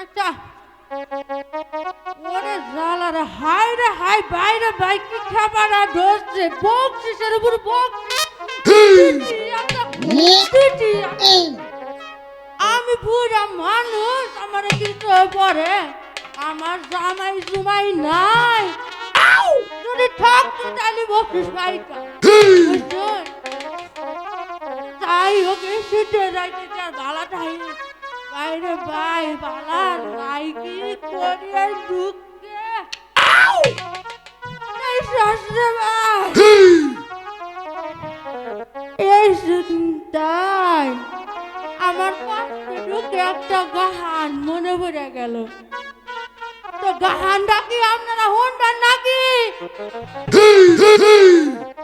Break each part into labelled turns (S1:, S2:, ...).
S1: আচ্ছা। ওরে হাই রে হাই বাইরে কি খাবার আর ধরছে উপর আমি বুড়া মানুষ আমার কিন্তু পরে আমার জামাই জুমাই নাই। যদি ঠক তো তাহলে বকশিস পাইকা তাই ওকে সিটে বালাটাই বাইরে ভাই বালা নাই কি করিয়ে ঢুকছে? এই শাশুড়ি ভাই। এই চিন্তাই আমার পাশে ঢুকে একটা গাহান মনে পড়ে গেল। তো গাহানটা কি আপনারা শুনবেন নাকি?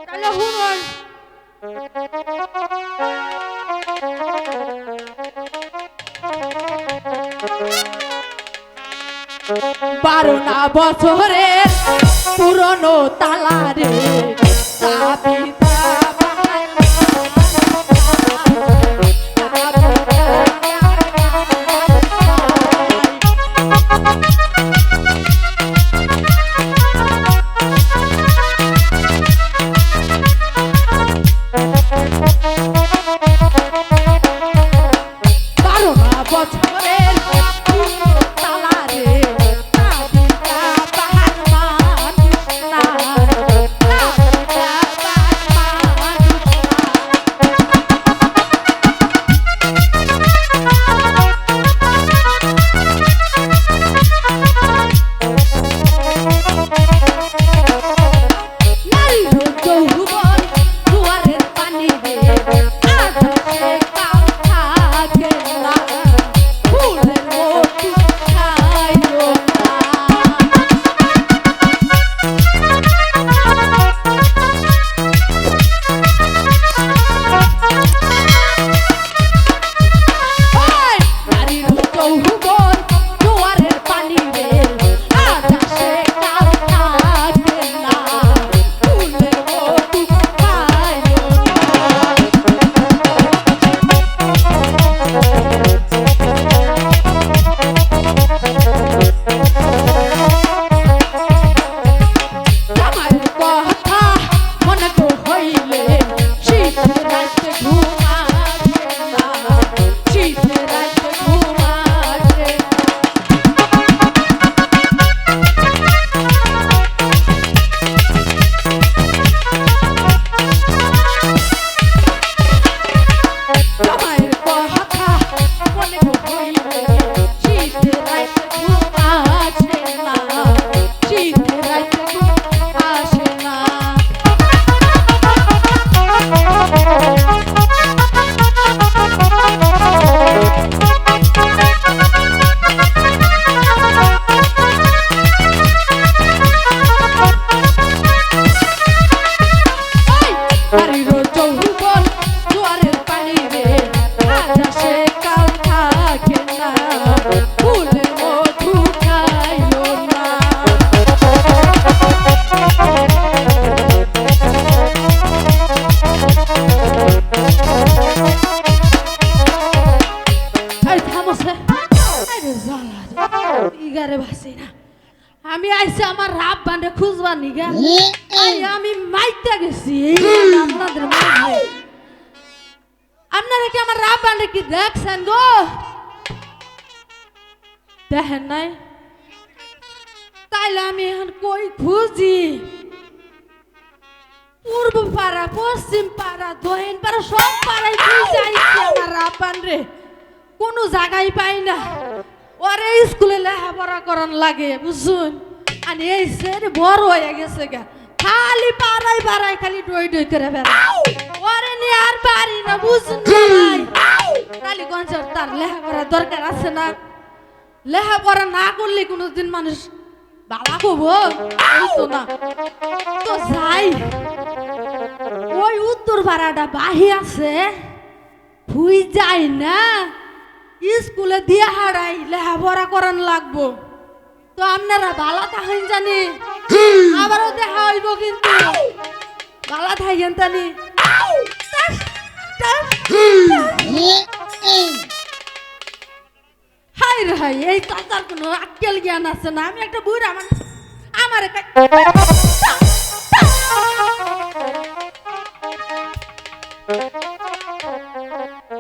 S1: তাহলে শুনুন। বারো না বছরের পুরনো তালারে চাবি আই আমি মাইতে গেছি। আপনাদের মাঝে আপনারা কি আমার কি দেখছেন গো? দেখেন নাই? তাইলে আমি এখন কই খুঁজি? পূর্ব পাড়া পশ্চিম পাড়া দক্ষিণ পাড়া সব পাড়ায় খুঁজে আইছি আমার রাব বান্ডে কোনো জায়গায় পাই না। ওরে স্কুলে লেখাপড়া করান লাগে বুঝুন আর এই সের বড় হয়ে গেছে গা। খালি পাড়াই পাড়াই খালি ডই ডই করে বেড়া ওরে নিয়ে আর পারি না বুঝুন খালি গঞ্জর তার লেখাপড়া দরকার আছে না। লেখাপড়া না করলে কোনোদিন মানুষ বালা হব। তো না। তো যাই। ওই উত্তর পাড়াটা বাহি আছে। ভুই যাই না। স্কুলে দিয়ে হারাই লেখাপড়া করান লাগবো। তো আপনারা বালা তাহেন জানি। আবারও দেখা হইব কিন্তু। বালা থাইয়েন জানি। হাই! রে হাই এই চাচার কোনো আক্কেল জ্ঞান আছে না। আমি একটা বুড়া আমার আমার